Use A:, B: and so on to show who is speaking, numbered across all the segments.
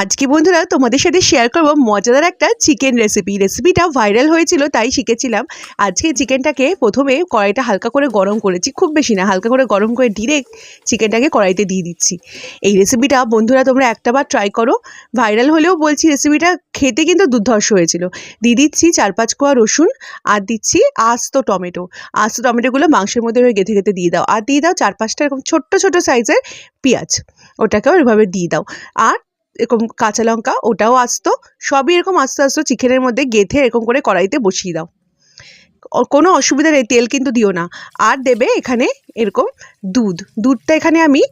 A: আজকে বন্ধুরা তোমাদের সাথে শেয়ার করব মজাদার একটা চিকেন রেসিপি রেসিপিটা ভাইরাল হয়েছিল, তাই শিখেছিলাম। আজকে চিকেনটাকে প্রথমে কড়াইটা হালকা করে গরম করেছি। খুব বেশি না, হালকা করে গরম করে ডিরেক্ট চিকেনটাকে কড়াইতে দিয়ে দিচ্ছি। এই রেসিপিটা বন্ধুরা তোমরা একটাবার ট্রাই করো। ভাইরাল হলেও বলছি রেসিপিটা খেতে কিন্তু দুর্ধর্ষ হয়েছিল। দিয়ে দিচ্ছি চার পাঁচ কোয়া রসুন আর দিচ্ছি আস্ত টমেটো। আস্ত টমেটোগুলো মাংসের মধ্যে ওই গেঁথে গেঁথে দিয়ে দাও। আর দিয়ে দাও চার পাঁচটা এরকম ছোট্ট ছোট সাইজের পেঁয়াজ। ওটাকেও এভাবে দিয়ে দাও। আর এরকম কাঁচা লঙ্কা ওটাও আসতো, সবই এরকম আস্তে আস্তে চিকেনের মধ্যে গেঁথে এরকম করে কড়াইতে বসিয়ে দাও। কোনো অসুবিধা নেই, তেল কিন্তু দিও না। আর দেবে এখানে এরকম দুধ। দুধটা এখানে আমি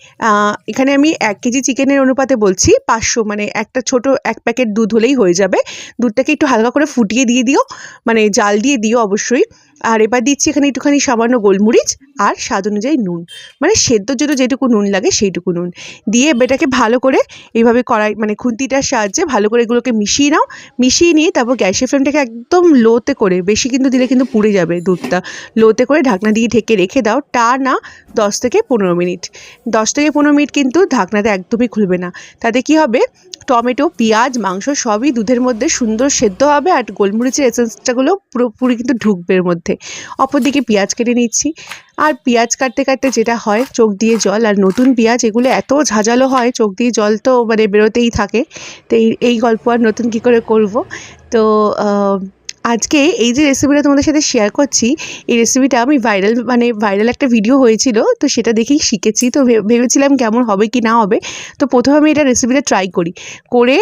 A: এখানে আমি এক কেজি চিকেনের অনুপাতে বলছি, পাঁচশো মানে একটা ছোট এক প্যাকেট দুধ হলেই হয়ে যাবে। দুধটাকে একটু হালকা করে ফুটিয়ে দিয়ে দিও মানে জাল দিয়ে দিও অবশ্যই। আর এবার দিচ্ছি এখানে একটুখানি সামান্য গোলমরিচ আর স্বাদ অনুযায়ী নুন। মানে সেদ্ধর জন্য যেটুকু নুন লাগে সেইটুকু নুন। দিয়ে এটাকে ভালো করে এইভাবে কড়াই মানে খুন্তিটার সাহায্যে ভালো করে এগুলোকে মিশিয়ে নাও। মিশিয়ে নিয়ে তারপর গ্যাসের ফ্লেমটাকে একদম লোতে করে, বেশি কিন্তু দিলে কিন্তু পুড়ে যাবে দুধটা। লোতে করে ঢাকনা দিয়ে ঢেকে রেখে দাও, টা না দশ থেকে পনেরো মিনিট। দশ থেকে পনেরো মিনিট কিন্তু ঢাকনাটা একদমই খুলবে না। তাতে কি হবে? টমেটো, পেঁয়াজ, মাংস সবই দুধের মধ্যে সুন্দর সেদ্ধ হবে আর গোলমরিচের এসেন্সটাগুলো পুরোপুরি কিন্তু ঢুকবে এর মধ্যে। অপরদিকে পেঁয়াজ কেটে নিচ্ছি। আর পেঁয়াজ কাটতে কাটতে যেটা হয়, চোখ দিয়ে জল আর নতুন পেঁয়াজ, এগুলো এত ঝাঁঝালো হয়, চোখ দিয়ে জল তো মানে বেরোতেই থাকে। তো এই এই গল্প আর নতুন কী করে করব? তো আজকে এই যে রেসিপিটা তোমাদের সাথে শেয়ার করছি, এই রেসিপিটা আমি ভাইরাল মানে ভাইরাল একটা ভিডিও হয়েছিল, তো সেটা দেখেই শিখেছি। তো ভেবেছিলাম কেমন হবে কি না হবে। তো প্রথমে আমি এটা রেসিপিটা ট্রাই করি। করে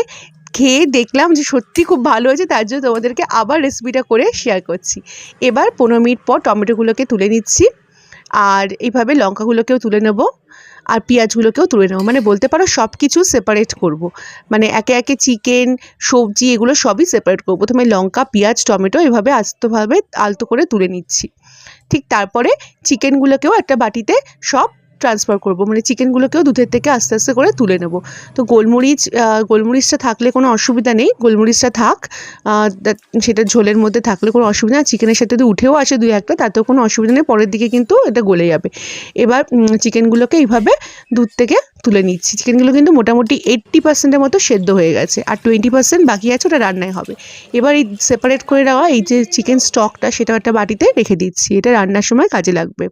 A: খেয়ে দেখলাম যে সত্যি খুব ভালো হয়েছে, তার জন্য তোমাদেরকে আবার রেসিপিটা করে শেয়ার করছি। এবার পনেরো মিনিট পর টমেটোগুলোকে তুলে নিচ্ছি, আর এইভাবে লঙ্কাগুলোকেও তুলে নেব, আর পেঁয়াজগুলোকেও তুলে নেব। মানে বলতে পারো সব কিছু সেপারেট করব। মানে একে একে চিকেন সবজি এগুলো সবই সেপারেট করব। প্রথমে লঙ্কা, পেঁয়াজ, টমেটো এভাবে আস্তভাবে আলতো করে তুলে নিচ্ছি। ঠিক তারপরে চিকেনগুলোকেও একটা বাটিতে সব ট্রান্সফার করব। মানে চিকেনগুলোকেও দুধের থেকে আস্তে আস্তে করে তুলে নেব। তো গোলমরিচ গোলমরিচটা থাকলে কোনো অসুবিধা নেই। গোলমরিচটা থাক সেটা ঝোলের মধ্যে থাকলে কোনো অসুবিধা নেই। চিকেনের সাথে যদি উঠেও আসে দুই একটা, তাতেও কোনো অসুবিধা নেই। পরের দিকে কিন্তু এটা গলে যাবে। এবার চিকেনগুলোকে এইভাবে দুধ থেকে তুলে নিচ্ছি। চিকেনগুলো কিন্তু মোটামুটি এইট্টি পার্সেন্টের মতো সেদ্ধ হয়ে গেছে। আর টোয়েন্টি পার্সেন্ট বাকি আছে, ওটা রান্নায় হবে। এবার এই সেপারেট করে দেওয়া এই যে চিকেন স্টকটা সেটা একটা বাটিতে রেখে দিচ্ছি। এটা রান্নার সময় কাজে লাগবে।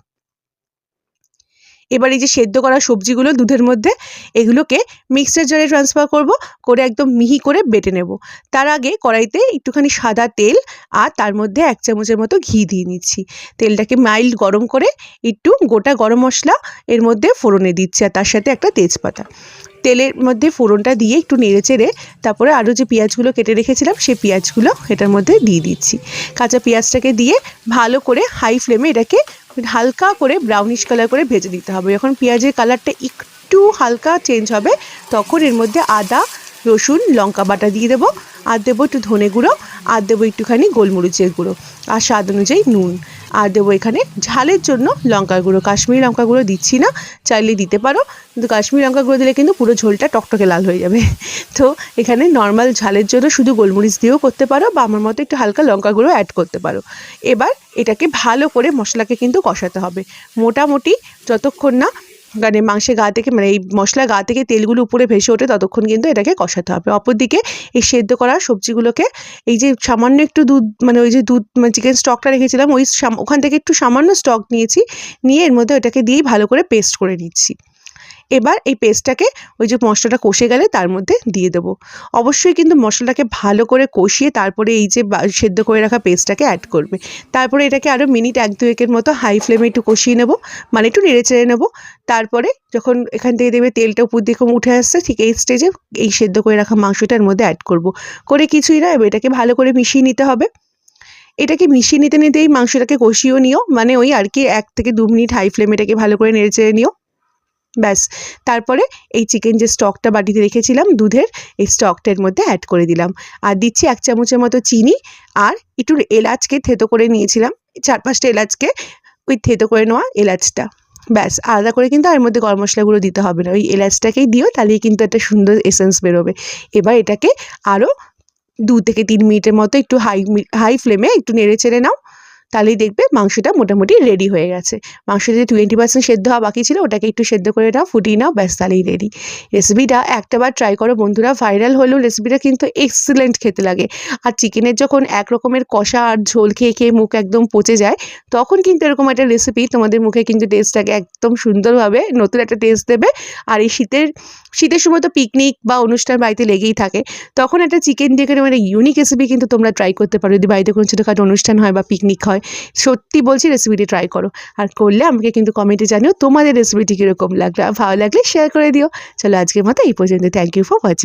A: এবার এই যে সেদ্ধ করা সবজিগুলো দুধের মধ্যে, এগুলোকে মিক্সার জারে ট্রান্সফার করব, করে একদম মিহি করে বেটে নেব। তার আগে কড়াইতে একটুখানি সাদা তেল আর তার মধ্যে এক চামচের মতো ঘি দিয়ে নিচ্ছি। তেলটাকে মাইল্ড গরম করে একটু গোটা গরম মশলা এর মধ্যে ফোড়নে দিচ্ছি আর তার সাথে একটা তেজপাতা। তেলের মধ্যে ফোড়নটা দিয়ে একটু নেড়ে চেড়ে তারপরে আরও যে পেঁয়াজগুলো কেটে রেখেছিলাম, সেই পেঁয়াজগুলো এটার মধ্যে দিয়ে দিচ্ছি। কাঁচা পেঁয়াজটাকে দিয়ে ভালো করে হাই ফ্লেমে এটাকে হালকা করে ব্রাউনিশ কালার করে ভেজে দিতে হবে। যখন পেঁয়াজের কালারটা একটু হালকা চেঞ্জ হবে, তখন এর মধ্যে আদা, রসুন, লঙ্কা বাটা দিয়ে দেবো। আর দেবো একটু ধনে গুঁড়ো। আর দেবো একটুখানি গোলমরিচের গুঁড়ো আর স্বাদ অনুযায়ী নুন। আর দেবো এখানে ঝালের জন্য লঙ্কার গুঁড়ো। কাশ্মীরি লঙ্কা গুঁড়ো দিচ্ছি না, চাইলে দিতে পারো। কিন্তু কাশ্মীরি লঙ্কা গুঁড়ো দিলে কিন্তু পুরো ঝোলটা টকটকে লাল হয়ে যাবে। তো এখানে নর্মাল ঝালের জন্য শুধু গোলমরিচ দিয়েও করতে পারো বা আমার মতো একটু হালকা লঙ্কা গুঁড়ো অ্যাড করতে পারো। এবার এটাকে ভালো করে মশলাকে কিন্তু কষাতে হবে। মোটামুটি যতক্ষণ না মানে মাংসের গা থেকে মানে এই মশলা গা থেকে তেলগুলো উপরে ভেসে ওঠে, ততক্ষণ কিন্তু এটাকে কষাতে হবে। অপরদিকে এই সেদ্ধ করা সবজিগুলোকে এই যে সামান্য একটু দুধ মানে ওই যে দুধ মানে চিকেন স্টকটা রেখেছিলাম, ওই ওখান থেকে একটু সামান্য স্টক নিয়েছি, নিয়ে এর মধ্যে ওটাকে দিয়েই ভালো করে পেস্ট করে নিচ্ছি। এবার এই পেস্টটাকে ওই যে মশলাটা কষে গেলে তার মধ্যে দিয়ে দেবো। অবশ্যই কিন্তু মশলাটাকে ভালো করে কষিয়ে তারপরে এই যে সেদ্ধ করে রাখা পেস্টটাকে অ্যাড করবে। তারপরে এটাকে আরও মিনিট এক দুয়েকের মতো হাই ফ্লেমে একটু কষিয়ে নেব মানে একটু নেড়ে চেড়ে নেব। তারপরে যখন এখান থেকে দেখবে তেলটা উপর দিকে উঠে আসছে, ঠিক এই স্টেজে এই সেদ্ধ করে রাখা মাংসটার মধ্যে অ্যাড করব। করে কিছুই না, এবার এটাকে ভালো করে মিশিয়ে নিতে হবে। এটাকে মিশিয়ে নিতে নিতেই মাংসটাকে কষিয়েও নিও মানে ওই আর কি এক থেকে দু মিনিট হাই ফ্লেমে এটাকে ভালো করে নেড়ে চেড়ে নিও। ব্যাস। তারপরে এই চিকেন যে স্টকটা বাটিতে রেখেছিলাম দুধের, এই স্টকটার মধ্যে অ্যাড করে দিলাম। আর দিচ্ছি এক চামচের মতো চিনি আর একটু এলাচকে থেতো করে নিয়েছিলাম, চার পাঁচটা এলাচকে ওই থেতো করে নেওয়া এলাচটা। ব্যাস, আলাদা করে কিন্তু আর মধ্যে গরম মশলাগুলো দিতে হবে না। ওই এলাচটাকেই দিও, তাহলেই কিন্তু একটা সুন্দর এসেন্স বেরোবে। এবার এটাকে আরও দু থেকে তিন মিনিটের মতো একটু হাই হাই ফ্লেমে একটু নেড়ে চেড়ে নাও। তাহলেই দেখবে মাংসটা মোটামুটি রেডি হয়ে গেছে। মাংস যদি টোয়েন্টি পার্সেন্ট সেদ্ধ হওয়া বাকি ছিল, ওটাকে একটু সেদ্ধ করে নাও, ফুটিয়ে নাও, ব্যাস, তাহলেই রেডি রেসিপিটা একটাবার ট্রাই করো বন্ধুরা ভাইরাল হলেও রেসিপিটা কিন্তু এক্সিলেন্ট খেতে লাগে। আর চিকেনের যখন এক রকমের কষা আর ঝোল খেয়ে খেয়ে মুখ একদম পচে যায়, তখন কিন্তু এরকম একটা রেসিপি তোমাদের মুখে কিন্তু টেস্টটাকে একদম সুন্দরভাবে নতুন একটা টেস্ট দেবে। আর এই শীতের শীতের সময় তো পিকনিক বা অনুষ্ঠান বাড়িতে লেগেই থাকে, তখন একটা চিকেন দিয়ে মানে ইউনিক রেসিপি কিন্তু তোমরা ট্রাই করতে পারো। যদি বাড়িতে কোনো ছোটোখাটো অনুষ্ঠান হয় বা পিকনিক হয়। সত্যি বলছি রেসিপিটি ট্রাই করো। আর করলে আমাকে কিন্তু কমেন্টে জানিও তোমাদের রেসিপিটি কীরকম লাগল আর ভালো লাগলে শেয়ার করে দিও। চলো আজকের মতো এই পর্যন্ত। Thank you for watching